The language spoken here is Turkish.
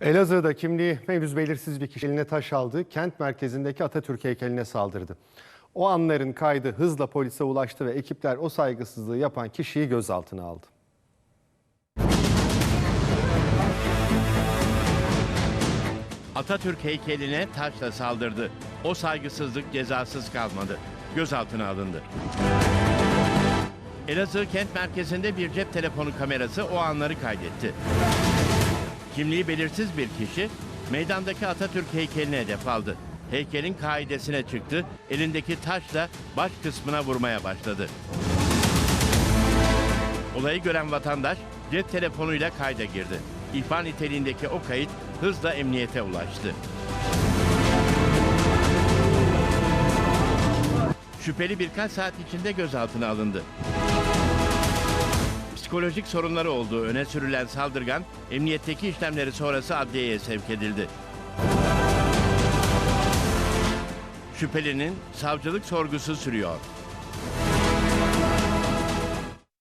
Elazığ'da kimliği henüz belirsiz bir kişi eline taş aldı. Kent merkezindeki Atatürk heykeline saldırdı. O anların kaydı hızla polise ulaştı ve ekipler o saygısızlığı yapan kişiyi gözaltına aldı. Atatürk heykeline taşla saldırdı. O saygısızlık cezasız kalmadı. Gözaltına alındı. Elazığ kent merkezinde bir cep telefonu kamerası o anları kaydetti. Kimliği belirsiz bir kişi meydandaki Atatürk heykeline hedef aldı. Heykelin kaidesine çıktı, elindeki taşla baş kısmına vurmaya başladı. Olayı gören vatandaş cep telefonuyla kayda girdi. İhbar niteliğindeki o kayıt hızla emniyete ulaştı. Şüpheli birkaç saat içinde gözaltına alındı. Psikolojik sorunları olduğu öne sürülen saldırgan, emniyetteki işlemleri sonrası adliyeye sevk edildi. Şüphelinin savcılık sorgusu sürüyor.